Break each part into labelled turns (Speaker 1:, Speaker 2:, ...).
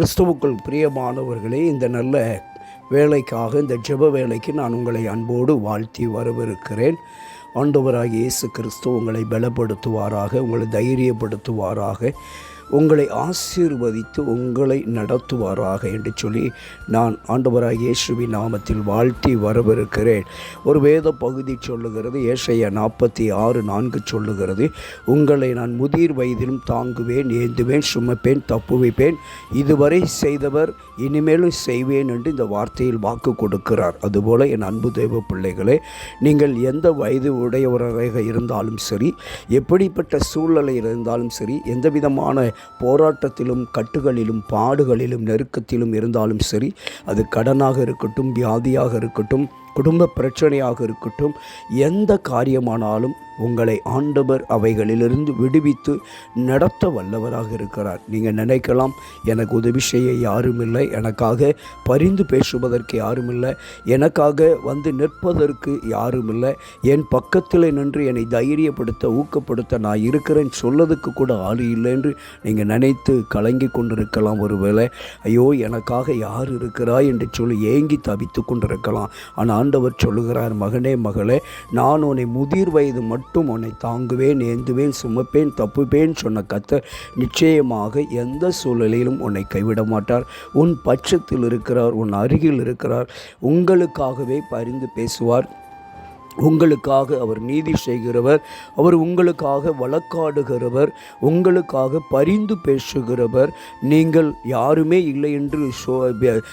Speaker 1: கிறிஸ்துவுக்குள் பிரியமானவர்களே இந்த நல்ல வேலைக்காக இந்த ஜெப வேலைக்கு நான் உங்களை அன்போடு வாழ்த்தி வரவிருக்கிறேன். ஆண்டவராகிய இயேசு கிறிஸ்து உங்களை பலப்படுத்துவாராக உங்களை தைரியப்படுத்துவாராக. உங்களை ஆசீர்வதித்து உங்களை நடத்துவாராக என்று சொல்லி நான் ஆண்டவராக இயேசுவின் நாமத்தில் வாழ்த்தி வரவிருக்கிறேன். ஒரு வேத பகுதி சொல்லுகிறது ஏசைய நாற்பத்தி ஆறு நான்கு சொல்லுகிறது உங்களை நான் முதிர் வயதிலும் தாங்குவேன் ஏந்துவேன் சுமப்பேன் தப்புவிப்பேன். இதுவரை செய்தவர் இனிமேலும் செய்வேன் என்று இந்த வார்த்தையில் வாக்கு கொடுக்கிறார். அதுபோல் என் அன்பு தெய்வ பிள்ளைகளே நீங்கள் எந்த வயது உடையவராக இருந்தாலும் சரி எப்படிப்பட்ட சூழ்நிலை இருந்தாலும் சரி எந்த விதமான போராட்டத்திலும் கட்டுகளிலும் பாடுகளிலும் நெருக்கத்திலும் இருந்தாலும் சரி அது கடனாக இருக்கட்டும் வியாதியாக இருக்கட்டும் குடும்ப பிரச்சனையாக இருக்கட்டும் எந்த காரியமானாலும் உங்களை ஆண்டவர் அவைகளிலிருந்து விடுவித்து நடத்த வல்லவராக இருக்கிறார். நீங்கள் நினைக்கலாம் எனக்கு உதவி செய்ய யாரும் இல்லை எனக்காக பரிந்து பேசுவதற்கு யாரும் இல்லை எனக்காக வந்து நிற்பதற்கு யாரும் இல்லை என் பக்கத்தில் நின்று என்னை தைரியப்படுத்த ஊக்கப்படுத்த நான் இருக்கிறேன் சொல்லதுக்கு கூட ஆள் இல்லை என்று நீங்கள் நினைத்து கலங்கி கொண்டிருக்கலாம் ஒருவேளை. ஐயோ எனக்காக யார் இருக்கிறா என்று சொல்லி ஏங்கி தவித்து கொண்டிருக்கலாம். ஆனால் ஆண்டவர் சொல்லுகிறார் மகனே மகளே நான் உன்னை முதிர் வயது மட்டும் உன்னை தாங்குவேன் ஏந்துவேன் சுமப்பேன் தப்புப்பேன் சொன்ன கத்த நிச்சயமாக எந்த சூழ்நிலையிலும் உன்னை கைவிட மாட்டார். உன் பட்சத்தில் இருக்கிறார் உன் அருகில் இருக்கிறார் உங்களுக்காகவே பரிந்து பேசுவார். உங்களுக்காக அவர் நீதி செய்கிறவர் அவர் உங்களுக்காக வழக்காடுகிறவர் உங்களுக்காக பரிந்து பேசுகிறவர். நீங்கள் யாருமே இல்லை என்று சோ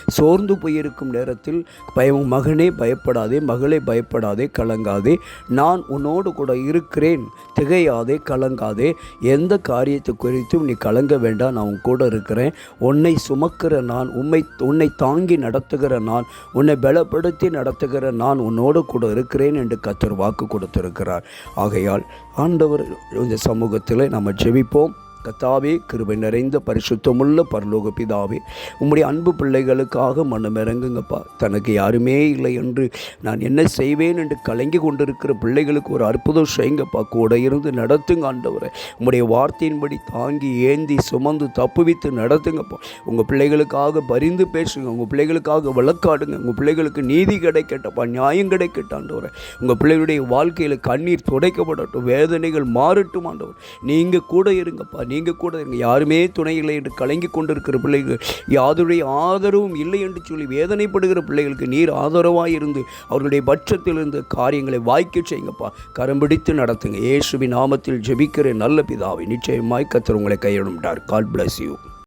Speaker 1: சோர்ந்து போயிருக்கும் நேரத்தில் பய மகனே பயப்படாதே மகளே பயப்படாதே கலங்காதே. நான் உன்னோடு கூட இருக்கிறேன் திகையாதே கலங்காதே. எந்த காரியத்தை குறித்தும் நீ கலங்க வேண்டாம் நான் உன் கூட இருக்கிறேன். உன்னை சுமக்கிற நான் உண்மை உன்னை தாங்கி நடத்துகிற நான் உன்னை பலப்படுத்தி நடத்துகிற நான் உன்னோடு கூட இருக்கிறேன் என்று கத்தர் வாக்கு கொடுத்திருக்கிறார். ஆகையால் ஆண்டவர் இந்த சமூகத்தில் நம்ம ஜெபிப்போம். கத்தாவே கிருபை நிறைந்த பரிசுத்தமுள்ள பரலோக பிதாவே உம்முடைய அன்பு பிள்ளைகளுக்காக மனம் இறங்குங்கப்பா. தனக்கு யாருமே இல்லை என்று நான் என்ன செய்வேன் என்று கலங்கி கொண்டிருக்கிற பிள்ளைகளுக்கு ஒரு அற்புதம் செய்யுங்கப்பா. கூட இருந்து நடத்துங்க ஆண்டவரை. உம்முடைய வார்த்தையின்படி தாங்கி ஏந்தி சுமந்து தப்புவித்து நடத்துங்கப்பா. உங்கள் பிள்ளைகளுக்காக பரிந்து பேசுங்க உங்கள் பிள்ளைகளுக்காக வழக்காடுங்க உங்கள் பிள்ளைகளுக்கு நீதி கிடைக்கட்டப்பா நியாயம் கிடைக்கட்டாண்டவரை உங்கள் பிள்ளைகளுடைய வாழ்க்கையில் கண்ணீர் துடைக்கப்படட்டும் வேதனைகள் மாறட்டும் ஆண்டவர். நீங்கள் கூட இருங்கப்பா நீ நீங்கள் கூட இருங்க. யாருமே துணை இல்லை என்று கலங்கி கொண்டிருக்கிற பிள்ளைகள் யாருடைய ஆதரவும் இல்லை என்று சொல்லி வேதனைப்படுகிற பிள்ளைகளுக்கு நீர் ஆதரவாக இருந்து அவர்களுடைய பட்சத்தில் இருந்த காரியங்களை வாய்க்க செய்யுங்கப்பா. கரம் பிடித்து நடத்துங்க. இயேசுவின் நாமத்தில் ஜெபிக்கிற நல்ல பிதாவை நிச்சயமாய் கத்தர் உங்களை கையிடும்டார் கால் பிளஸ் யூ